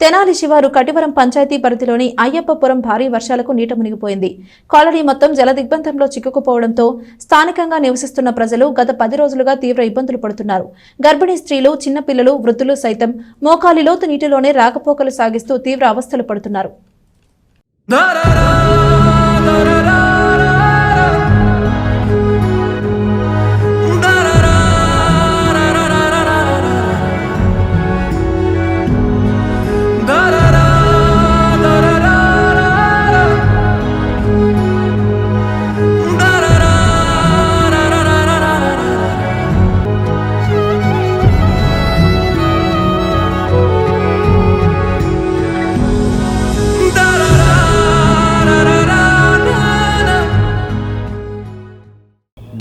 తెనాలి శివారు కటివరం పంచాయతీ పరిధిలోని అయ్యప్పపురం భారీ వర్షాలకు నీట మునిగిపోయింది. కాలనీ మొత్తం జల దిగ్బంధంలో చిక్కుకుపోవడంతో స్థానికంగా నివసిస్తున్న ప్రజలు గత పది రోజులుగా తీవ్ర ఇబ్బందులు పడుతున్నారు. గర్భిణీ స్త్రీలు చిన్నపిల్లలు వృద్ధులు సైతం మోకాలి లోతు నీటిలోనే రాకపోకలు సాగిస్తూ తీవ్ర అవస్థలు పడుతున్నారు.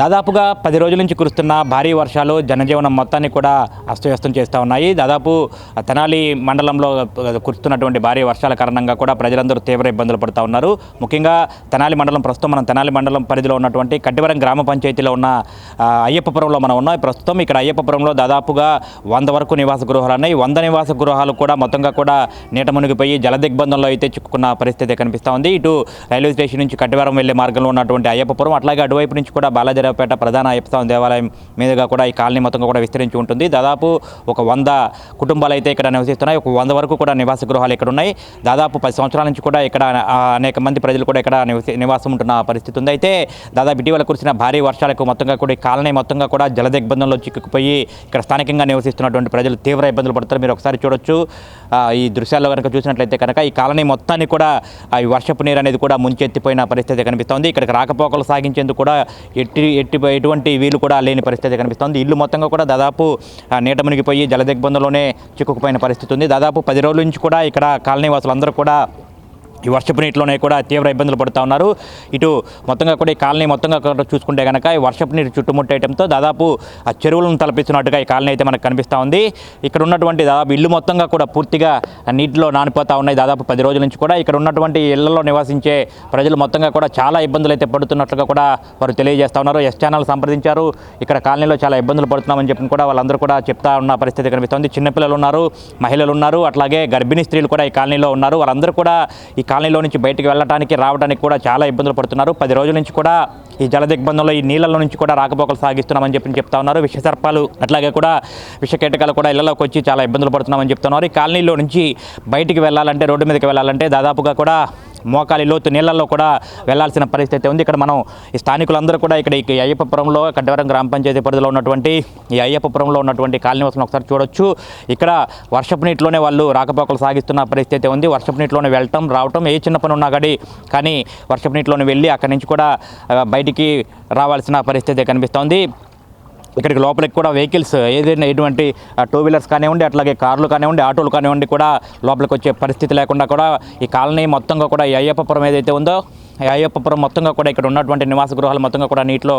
దాదాపుగా పది రోజుల నుంచి కురుస్తున్న భారీ వర్షాలు జనజీవనం మొత్తాన్ని కూడా అస్తవ్యస్తం చేస్తూ ఉన్నాయి. దాదాపు తెనాలి మండలంలో కురుస్తున్నటువంటి భారీ వర్షాల కారణంగా కూడా ప్రజలందరూ తీవ్ర ఇబ్బందులు పడుతూ ఉన్నారు. ముఖ్యంగా తెనాలి మండలం ప్రస్తుతం మనం తెనాలి మండలం పరిధిలో ఉన్నటువంటి కట్టివరం గ్రామ పంచాయతీలో ఉన్న అయ్యప్పపురంలో మనం ఉన్నాం. ప్రస్తుతం ఇక్కడ అయ్యప్పపురంలో దాదాపుగా వంద వరకు నివాస గృహాలు ఉన్నాయి. వంద నివాస గృహాలు కూడా మొత్తంగా కూడా నీట మునిగిపోయి జలదిగ్బంధంలో అయితే చిక్కుకున్న పరిస్థితి కనిపిస్తూ ఉంది. ఇటు రైల్వే స్టేషన్ నుంచి కట్టివరం వెళ్ళే మార్గంలో ఉన్నటువంటి అయ్యప్పపురం అట్లాగే అటువైపు నుంచి కూడా బాలాజీరావుపేట ప్రధాన అయ్యప్పస్వామి దేవాలయం మీదుగా కూడా ఈ కాలనీ మొత్తంగా కూడా విస్తరించి ఉంటుంది. దాదాపు ఒక వంద కుటుంబాలు అయితే ఇక్కడ నివసిస్తున్నాయి. ఒక వంద వరకు కూడా నివాస గృహాలు ఇక్కడ ఉన్నాయి. దాదాపు పది సంవత్సరాల నుంచి కూడా ఇక్కడ అనేక మంది ప్రజలు కూడా ఇక్కడ నివసి నివాసం ఉంటున్న పరిస్థితి ఉంది. అయితే దాదాపు ఇటీవల కురిసిన భారీ వర్షాలకు మొత్తంగా కూడా ఈ కాలనీ మొత్తంగా కూడా జలదిగ్బంధంలో చిక్కుకుపోయి ఇక్కడ స్థానికంగా నివసిస్తున్నటువంటి ప్రజలు తీవ్ర ఇబ్బందులు పడుతారు మీరు ఒకసారి చూడొచ్చు. ఆ, ఈ దృశ్యాల్లో కనుక చూసినట్లయితే కనుక ఈ కాలనీ మొత్తాన్ని కూడా ఈ వర్షపు నీరు అనేది కూడా ముంచెత్తిపోయిన పరిస్థితి కనిపిస్తోంది. ఇక్కడికి రాకపోకలు సాగించేందుకు కూడా ఎట్టి ఎట్టి ఎటువంటి వీలు కూడా లేని పరిస్థితి కనిపిస్తోంది. ఇల్లు మొత్తంగా కూడా దాదాపు నీట మునిగిపోయి జల దిగ్బంధంలోనే చిక్కుకుపోయిన పరిస్థితి ఉంది. దాదాపు పది రోజుల నుంచి కూడా ఇక్కడ కాలనీ వాసులందరూ కూడా ఈ వర్షపు నీటిలోనే కూడా తీవ్ర ఇబ్బందులు పడుతూ ఉన్నారు. ఇటు మొత్తంగా కూడా ఈ కాలనీ మొత్తంగా చూసుకుంటే కనుక ఈ వర్షపు నీరు చుట్టుముట్టేయడంతో దాదాపు ఆ చెరువులను తలపిస్తున్నట్టుగా ఈ కాలనీ అయితే మనకు కనిపిస్తూ ఉంది. ఇక్కడ ఉన్నటువంటి దాదాపు ఇల్లు మొత్తంగా కూడా పూర్తిగా నీటిలో నానిపోతూ ఉన్నాయి. దాదాపు పది రోజుల నుంచి కూడా ఇక్కడ ఉన్నటువంటి ఇళ్ళలో నివసించే ప్రజలు మొత్తంగా కూడా చాలా ఇబ్బందులు అయితే పడుతున్నట్లుగా కూడా వారు తెలియజేస్తూ ఉన్నారు. ఎస్ ఛానల్ సంప్రదించారు. ఇక్కడ కాలనీలో చాలా ఇబ్బందులు పడుతున్నామని చెప్పి కూడా వాళ్ళందరూ కూడా చెప్తా ఉన్న పరిస్థితి కనిపిస్తుంది. చిన్నపిల్లలు ఉన్నారు మహిళలు ఉన్నారు అట్లాగే గర్భిణీ స్త్రీలు కూడా ఈ కాలనీలో ఉన్నారు. వారందరూ కూడా ఈ కాలనీలో నుంచి బయటకు వెళ్ళడానికి రావడానికి కూడా చాలా ఇబ్బందులు పడుతున్నారు. పది రోజుల నుంచి కూడా ఈ జల దిగ్బంధంలో ఈ నీళ్ళలో నుంచి కూడా రాకపోకలు సాగిస్తున్నామని చెప్పి చెప్తా ఉన్నారు. విషసర్పాలు అట్లాగే కూడా విషకీటకాలు కూడా ఇళ్ళలోకి వచ్చి చాలా ఇబ్బందులు పడుతున్నామని చెప్తున్నారు. ఈ కాలనీలో నుంచి బయటికి వెళ్ళాలంటే రోడ్డు మీదకి వెళ్ళాలంటే దాదాపుగా కూడా మోకాలి లోతు నీళ్ళల్లో కూడా వెళ్ళాల్సిన పరిస్థితి ఉంది. ఇక్కడ మనం ఈ స్థానికులందరూ కూడా ఇక్కడ ఈ అయ్యప్పపురంలో కడ్డవరం గ్రామ పంచాయతీ పరిధిలో ఉన్నటువంటి ఈ అయ్యప్పపురంలో ఉన్నటువంటి కాలనీవాసులను ఒకసారి చూడొచ్చు. ఇక్కడ వర్షపు నీటిలోనే వాళ్ళు రాకపోకలు సాగిస్తున్న పరిస్థితి ఉంది. వర్షపు నీటిలోనే వెళ్ళటం రావటం ఏ చిన్న పని ఉన్నా కానీ కానీ వర్షపు నీటిలోనే వెళ్ళి అక్కడి నుంచి కూడా బయటికి రావాల్సిన పరిస్థితి కనిపిస్తోంది. ఇక్కడికి లోపలికి కూడా వెహికల్స్ ఏదైనా ఎటువంటి టూ వీలర్స్ కానివ్వండి అట్లాగే కార్లు కానివ్వండి ఆటోలు కానివ్వండి కూడా లోపలికి వచ్చే పరిస్థితి లేకుండా కూడా ఈ కాలనీ మొత్తంగా కూడా అయ్యప్పపురం ఏదైతే ఉందో అయ్యప్పపురం మొత్తంగా కూడా ఇక్కడ ఉన్నటువంటి నివాస గృహాలు మొత్తంగా కూడా నీటిలో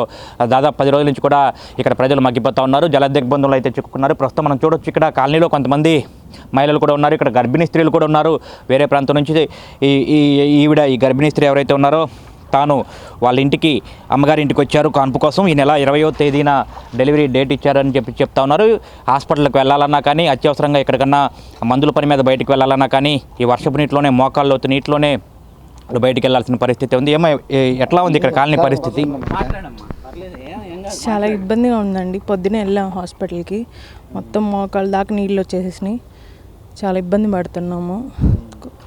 దాదాపు పది రోజుల నుంచి కూడా ఇక్కడ ప్రజలు మగ్గిపోతూ ఉన్నారు. జల దిగ్బంధంలో అయితే చిక్కుకున్నారు. ప్రస్తుతం మనం చూడొచ్చు ఇక్కడ కాలనీలో కొంతమంది మహిళలు కూడా ఉన్నారు. ఇక్కడ గర్భిణీ స్త్రీలు కూడా ఉన్నారు. వేరే ప్రాంతం నుంచి ఈ ఈ ఈవిడ ఈ గర్భిణీ స్త్రీ ఎవరైతే ఉన్నారో తాను వాళ్ళ ఇంటికి అమ్మగారి ఇంటికి వచ్చారు కాన్పు కోసం. ఈ నెల ఇరవయో తేదీన డెలివరీ డేట్ ఇచ్చారని చెప్పి చెప్తా ఉన్నారు. హాస్పిటల్కి వెళ్ళాలన్నా కానీ అత్యవసరంగా ఎక్కడికన్నా మందుల పని మీద బయటికి వెళ్ళాలన్నా కానీ ఈ వర్షపు నీటిలోనే మోకాళ్ళలోతు నీటిలోనే వాళ్ళు బయటికి వెళ్ళాల్సిన పరిస్థితి ఉంది. ఏమో ఎట్లా ఉంది ఇక్కడ కాలనీ పరిస్థితి? చాలా ఇబ్బందిగా ఉందండి. పొద్దునే వెళ్ళాం హాస్పిటల్కి. మొత్తం మోకాళ్ళ దాకా నీళ్ళు వచ్చేసేసినాయి. చాలా ఇబ్బంది పడుతున్నాము.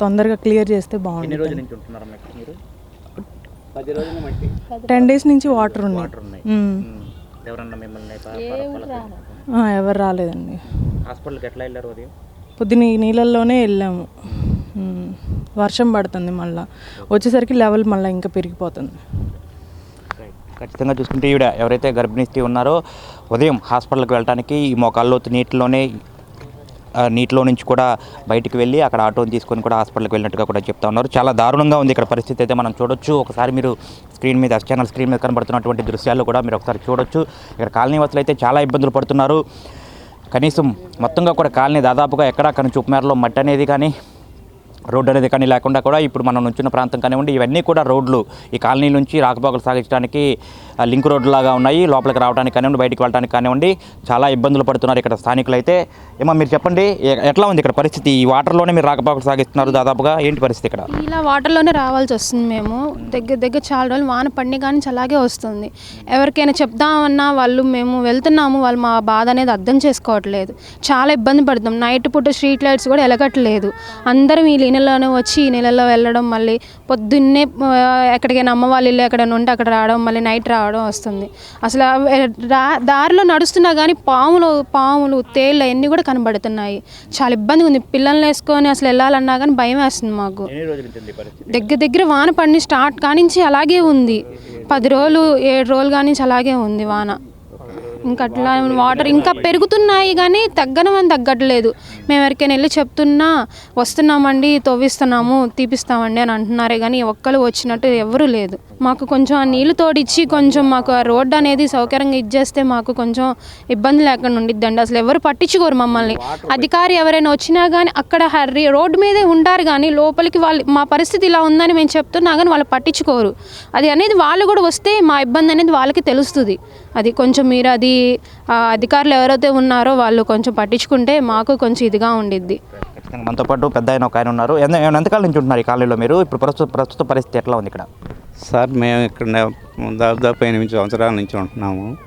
తొందరగా క్లియర్ చేస్తే బాగుంటుంది. టెన్ డేస్ నుంచి వాటర్ ఉన్నాయి. ఉన్నాయి. ఎవరన్నా మిమ్మల్ని ఆ, ఎవరు రాలేదండి. హాస్పిటల్కి ఎట్లా వెళ్ళారు ఉదయం? పొద్దున ఈ నీళ్ళల్లోనే వెళ్ళాము. వర్షం పడుతుంది మళ్ళీ. వచ్చేసరికి లెవెల్ మళ్ళీ ఇంకా పెరిగిపోతుంది. ఖచ్చితంగా చూసుకుంటే ఈవిడ ఎవరైతే గర్భిణీ స్త్రీ ఉన్నారో ఉదయం హాస్పిటల్కి వెళ్ళడానికి ఈ మోకాల్లో నీటిలోనే నీటిలో నుంచి కూడా బయటికి వెళ్ళి అక్కడ ఆటోని తీసుకొని కూడా హాస్పిటల్కి వెళ్ళినట్టుగా కూడా చెప్తా ఉన్నారు. చాలా దారుణంగా ఉంది ఇక్కడ పరిస్థితి అయితే మనం చూడొచ్చు. ఒకసారి మీరు స్క్రీన్ మీద ఛానల్ స్క్రీన్ మీద కనబడుతున్నటువంటి దృశ్యాలు కూడా మీరు ఒకసారి చూడొచ్చు. ఇక్కడ కాలనీ వాసులు అయితే చాలా ఇబ్బందులు పడుతున్నారు. కనీసం మొత్తంగా కూడా కాలనీ దాదాపుగా ఎక్కడ కానీ చూపుమేరలో మట్టి అనేది కానీ రోడ్డు అనేది కానీ లేకుండా కూడా ఇప్పుడు మనం నుంచున్న ప్రాంతం కానివ్వండి ఇవన్నీ కూడా రోడ్లు. ఈ కాలనీ నుంచి రాకపోకలు సాగించడానికి లింక్ రోడ్లు లాగా ఉన్నాయి. లోపలికి రావడానికి కానివ్వండి బయటికి వెళ్ళడానికి కానివ్వండి చాలా ఇబ్బందులు పడుతున్నారు ఇక్కడ స్థానికులు అయితే. ఏమో మీరు చెప్పండి ఎట్లా ఉంది ఇక్కడ పరిస్థితి? ఈ వాటర్లోనే మీరు రాకపోకలు సాగిస్తున్నారు దాదాపుగా. ఏంటి పరిస్థితి ఇక్కడ? ఇలా వాటర్లోనే రావాల్సి వస్తుంది మేము. దగ్గర దగ్గర చాలా రోజులు వాన పడిన కానీ అలాగే వస్తుంది. ఎవరికైనా చెప్దామన్నా వాళ్ళు మేము వెళ్తున్నాము వాళ్ళు మా బాధ అనేది అర్థం చేసుకోవట్లేదు. చాలా ఇబ్బంది పడుతున్నాం. నైట్ పూట స్ట్రీట్ లైట్స్ కూడా ఎలగట్లేదు అందరం ఈ నెలలోనే వచ్చి ఈ నెలలో వెళ్ళడం మళ్ళీ పొద్దున్నే ఎక్కడికైనా అమ్మ వాళ్ళ ఇల్లు ఎక్కడైనా ఉంటే అక్కడ రావడం మళ్ళీ నైట్ రావడం వస్తుంది. అసలు దారిలో నడుస్తున్నా కానీ పాములు పాములు తేళ్ళు అవన్నీ కూడా కనబడుతున్నాయి. చాలా ఇబ్బందిగా ఉంది. పిల్లల్ని వేసుకొని అసలు వెళ్ళాలన్నా కానీ భయం వేస్తుంది మాకు. దగ్గర దగ్గర వాన పడిన స్టార్ట్ కానించి అలాగే ఉంది. పది రోజులు ఏడు రోజులు కానించి అలాగే ఉంది వాన. ఇంకా అట్లా వాటర్ ఇంకా పెరుగుతున్నాయి కానీ తగ్గనమని తగ్గట్లేదు. మేము ఎవరికైనా వెళ్ళి చెప్తున్నా వస్తున్నామండి తవ్విస్తున్నాము తీపిస్తామండి అని అంటున్నారే కానీ ఒక్కరు వచ్చినట్టు ఎవరు లేదు. మాకు కొంచెం ఆ నీళ్ళు తోడిచ్చి కొంచెం మాకు ఆ రోడ్డు అనేది సౌకర్యంగా ఇచ్చేస్తే మాకు కొంచెం ఇబ్బంది లేకుండా ఉండిద్దండి. అసలు ఎవరు పట్టించుకోరు మమ్మల్ని. అధికారి ఎవరైనా వచ్చినా కానీ అక్కడ హర్రీ రోడ్డు మీదే ఉంటారు కానీ లోపలికి వాళ్ళు మా పరిస్థితి ఇలా ఉందని మేము చెప్తున్నా కానీ వాళ్ళు పట్టించుకోరు. అది అనేది వాళ్ళు కూడా వస్తే మా ఇబ్బంది అనేది వాళ్ళకి తెలుస్తుంది. అది కొంచెం మీరు అది అధికారులు ఎవరైతే ఉన్నారో వాళ్ళు కొంచెం పట్టించుకుంటే మాకు కొంచెం ఇదిగా ఉండిద్ది. మనతో పాటు పెద్ద ఆయన ఒక ఆయన ఉన్నారు. ఎంత ఎంతకాలం నుంచి ఉంటున్నారు ఈ కాలనీలో మీరు? ఇప్పుడు ప్రస్తుత ప్రస్తుత పరిస్థితి ఎట్లా ఉంది ఇక్కడ? సార్ మేము ఇక్కడ దాదాపు ఎనిమిది సంవత్సరాల నుంచి ఉంటున్నాము.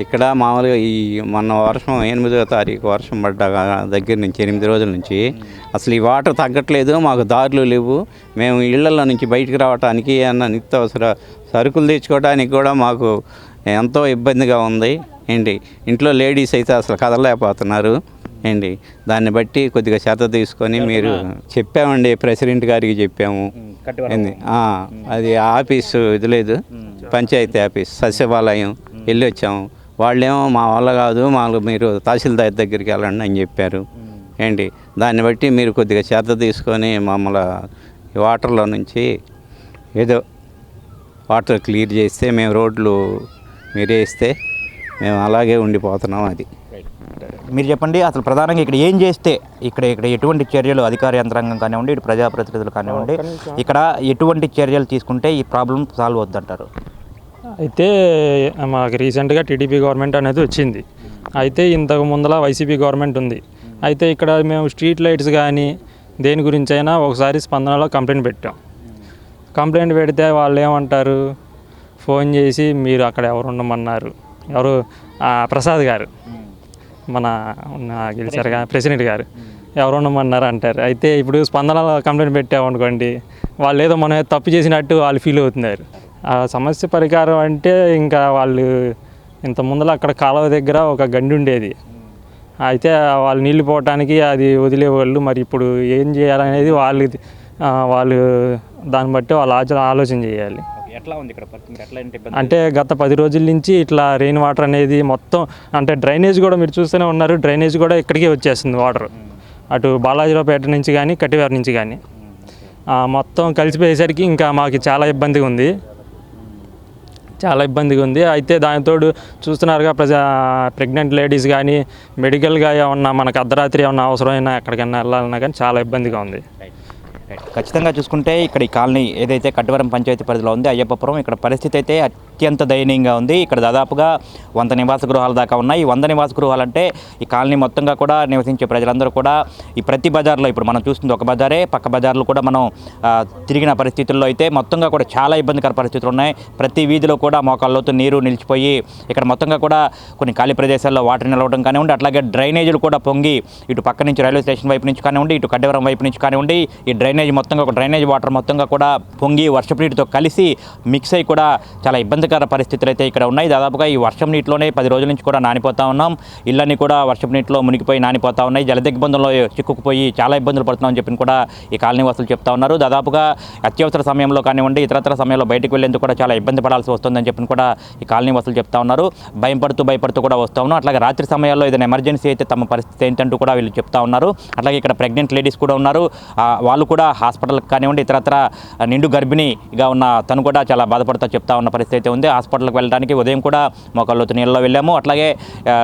ఇక్కడ మామూలుగా ఈ మొన్న వర్షం ఎనిమిదో తారీఖు వర్షం పడ్డ దగ్గర నుంచి ఎనిమిది రోజుల నుంచి అసలు ఈ వాటర్ తగ్గట్లేదు మాకు దారులు లేవు. మేము ఇళ్ళలో నుంచి బయటికి రావడానికి అన్న నిత్యావసర సరుకులు తెచ్చుకోవడానికి కూడా మాకు ఎంతో ఇబ్బందిగా ఉంది. ఏంటి? ఇంట్లో లేడీస్ అయితే అసలు కదలలేకపోతున్నారు. ఏంటి? దాన్ని బట్టి కొద్దిగా శ్రద్ధ తీసుకొని మీరు చెప్పామండి ప్రెసిడెంట్ గారికి చెప్పాము. అది ఆఫీసు ఇది లేదు. పంచాయతీ ఆఫీస్ సచివాలయం వెళ్ళి వచ్చాము వాళ్ళేమో మా వల్ల కాదు మాకు మీరు తహసీల్దార్ దగ్గరికి వెళ్ళండి అని చెప్పారు. ఏంటి? దాన్ని బట్టి మీరు కొద్దిగా శ్రద్ధ తీసుకొని మమ్మల్ని వాటర్లో నుంచి ఏదో వాటర్ క్లియర్ చేస్తే మేము రోడ్లు మీరు వేస్తే మేము అలాగే ఉండిపోతున్నాం అది. మీరు చెప్పండి అసలు ప్రధానంగా ఇక్కడ ఏం చేస్తే ఇక్కడ ఇక్కడ ఎటువంటి చర్యలు అధికార యంత్రాంగం కానివ్వండి ఇటు ప్రజాప్రతినిధులు కానివ్వండి ఇక్కడ ఎటువంటి చర్యలు తీసుకుంటే ఈ ప్రాబ్లం సాల్వ్ అవుద్దంటారు అయితే మాకు రీసెంట్గా టీడీపీ గవర్నమెంట్ అనేది వచ్చింది. అయితే ఇంతకు ముందల వైసీపీ గవర్నమెంట్ ఉంది. అయితే ఇక్కడ మేము స్ట్రీట్ లైట్స్ కానీ దేని గురించి అయినా ఒకసారి స్పందనలో కంప్లైంట్ పెట్టాం. కంప్లైంట్ పెడితే వాళ్ళు ఏమంటారు? ఫోన్ చేసి మీరు అక్కడ ఎవరు ఉండమన్నారు? ఎవరు? ఆ, ప్రసాద్ గారు. మన ఉన్న గెలిచారుగా ప్రెసిడెంట్. గారు ఎవరు ఉండమన్నారు అంటారు అయితే ఇప్పుడు స్పందనలో కంప్లైంట్ పెట్టామనుకోండి వాళ్ళు ఏదో మనం తప్పు చేసినట్టు వాళ్ళు ఫీల్ అవుతున్నారు. ఆ సమస్య పరిహారం అంటే ఇంకా వాళ్ళు ఇంత ముందర అక్కడ కాలువ దగ్గర ఒక గండి ఉండేది. అయితే వాళ్ళు నీళ్ళు పోవటానికి అది వదిలేవాళ్ళు. మరి ఇప్పుడు ఏం చేయాలనేది వాళ్ళు వాళ్ళు దాన్ని బట్టి వాళ్ళు ఆచ- ఆలోచన చేయాలి. ఎట్లా ఉంది ఇక్కడ ఎట్లా అంటే గత పది రోజుల నుంచి ఇట్లా రెయిన్ వాటర్ అనేది మొత్తం అంటే డ్రైనేజ్ కూడా మీరు చూస్తూనే ఉన్నారు డ్రైనేజ్ కూడా ఇక్కడికే వచ్చేస్తుంది వాటర్ అటు బాలాజీరావుపేట నుంచి కానీ కట్టివారి నుంచి కానీ ఆ, మొత్తం కలిసిపోయేసరికి ఇంకా మాకు చాలా ఇబ్బందిగా ఉంది. చాలా ఇబ్బందిగా ఉంది. అయితే దానితోడు చూస్తున్నారుగా ప్రజా ప్రెగ్నెంట్ లేడీస్ కానీ మెడికల్గా ఏమన్నా మనకు అర్ధరాత్రి ఏమన్నా అవసరమైనా ఎక్కడికైనా వెళ్ళాలన్నా కానీ చాలా ఇబ్బందిగా ఉంది. ఖచ్చితంగా చూసుకుంటే ఇక్కడ ఈ కాలనీ ఏదైతే కట్టువరం పంచాయతీ పరిధిలో ఉంది అయ్యప్పపురం ఇక్కడ పరిస్థితి అయితే అత్యంత దయనీయంగా ఉంది. ఇక్కడ దాదాపుగా వంద నివాస గృహాల దాకా ఉన్నాయి. వంద నివాస గృహాలు అంటే ఈ కాలనీ మొత్తంగా కూడా నివసించే ప్రజలందరూ కూడా ఈ ప్రతి బజార్లో ఇప్పుడు మనం చూస్తుంది ఒక బజారే పక్క బజార్లు కూడా మనం తిరిగిన పరిస్థితుల్లో అయితే మొత్తంగా కూడా చాలా ఇబ్బందికర పరిస్థితులు ఉన్నాయి. ప్రతి వీధిలో కూడా మోకాళ్ళలోతు నీరు నిలిచిపోయి ఇక్కడ మొత్తంగా కూడా కొన్ని ఖాళీ ప్రదేశాల్లో వాటర్ నిలవడం కానివ్వండి అట్లాగే డ్రైనేజీలు కూడా పొంగి ఇటు పక్క నుంచి రైల్వే స్టేషన్ వైపు నుంచి కానివ్వండి ఇటు కడ్డవరం వైపు నుంచి కానివ్వండి ఈ డ్రైనేజ్ మొత్తంగా ఒక డ్రైనేజ్ వాటర్ మొత్తంగా కూడా పొంగి వర్షపు నీటితో కలిసి మిక్స్ అయి కూడా చాలా ఇబ్బంది ఇబ్బందికర పరిస్థితులు అయితే ఇక్కడ ఉన్నాయి. దాదాపుగా ఈ వర్షం నీటిలోనే పది రోజుల నుంచి కూడా నానిపోతా ఉన్నాం. ఇళ్ళని కూడా వర్షపు నీటిలో మునిగిపోయి నానిపోతా ఉన్నాయి. జలదిగ్బంధంలో చిక్కుకుపోయి చాలా ఇబ్బందులు పడుతున్నామని చెప్పి కూడా ఈ కాలనీ వాసులు చెప్తా ఉన్నారు. దాదాపుగా అత్యవసర సమయంలో కానివ్వండి ఇతరత్ర సమయంలో బయటకు వెళ్ళేందుకు కూడా చాలా ఇబ్బంది పడాల్సి వస్తుందని చెప్పి కూడా ఈ కాలనీ వాసులు చెప్తా ఉన్నారు. భయపడుతూ భయపడుతూ కూడా వస్తా ఉన్నాం. అట్లాగే రాత్రి సమయాల్లో ఏదైనా ఎమర్జెన్సీ అయితే తమ పరిస్థితి ఏంటంటూ కూడా వీళ్ళు చెప్తా ఉన్నారు. అట్లాగే ఇక్కడ ప్రెగ్నెంట్ లేడీస్ కూడా ఉన్నారు. వాళ్ళు కూడా హాస్పిటల్కి కానివ్వండి ఇతరత్ర నిండు గర్భిణిగా ఉన్న తను కూడా చాలా బాధపడుతూ చెప్తా ఉన్న పరిస్థితి అయితే ఉంది. ఉంది హాస్పిటల్కి వెళ్ళడానికి ఉదయం కూడా మోకాళ్ళొత్తు నీళ్ళలో వెళ్ళాము. అట్లాగే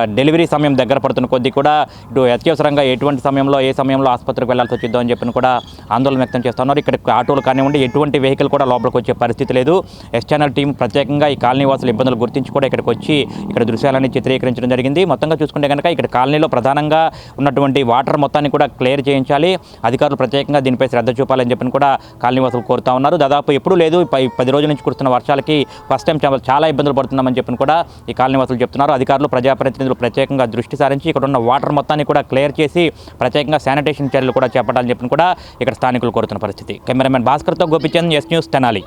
డెలివరీ సమయం దగ్గర పడుతున్న కొద్దీ కూడా ఇటు అత్యవసరంగా ఎటువంటి సమయంలో ఏ సమయంలో ఆసుపత్రికి వెళ్ళాల్సి వచ్చిందో అని చెప్పిన కూడా ఆందోళన వ్యక్తం చేస్తున్నారు. ఇక్కడ ఆటోలు కానివ్వండి ఎటువంటి వెహికల్ కూడా లోపలికి వచ్చే పరిస్థితి లేదు. ఎస్ ఛానల్ టీం ప్రత్యేకంగా ఈ కాలనీ వాసుల ఇబ్బందులు గుర్తించి కూడా ఇక్కడికి వచ్చి ఇక్కడ దృశ్యాలని చిత్రీకరించడం జరిగింది. మొత్తంగా చూసుకుంటే కనుక ఇక్కడ కాలనీలో ప్రధానంగా ఉన్నటువంటి వాటర్ మొత్తాన్ని కూడా క్లియర్ చేయించాలి. అధికారులు ప్రత్యేకంగా దీనిపై శ్రద్ధ చూపాలని చెప్పిన కూడా కాలనీ వాసులు కోరుతా ఉన్నారు. దాదాపు ఎప్పుడూ లేదు. పై- పది రోజుల నుంచి కురుస్తున్న వర్షాలకి ఫస్ట్ టైం చాలా- చాలా ఇబ్బందులు పడుతున్నామని చెప్పి కూడా ఈ కాలనీ వాసులు చెప్తున్నారు. అధికారులు ప్రజాప్రతినిధులు ప్రత్యేకంగా దృష్టి సారించి ఇక్కడ ఉన్న వాటర్ మొత్తాన్ని కూడా క్లియర్ చేసి ప్రత్యేకంగా శానిటేషన్ చర్యలు కూడా చేపట్టాలని చెప్పి కూడా ఇక్కడ స్థానికులు కోరుతున్న పరిస్థితి. కెమెరామెన్ భాస్కర్తో గోపిచంద్ ఎస్ న్యూస్ తెనాలి.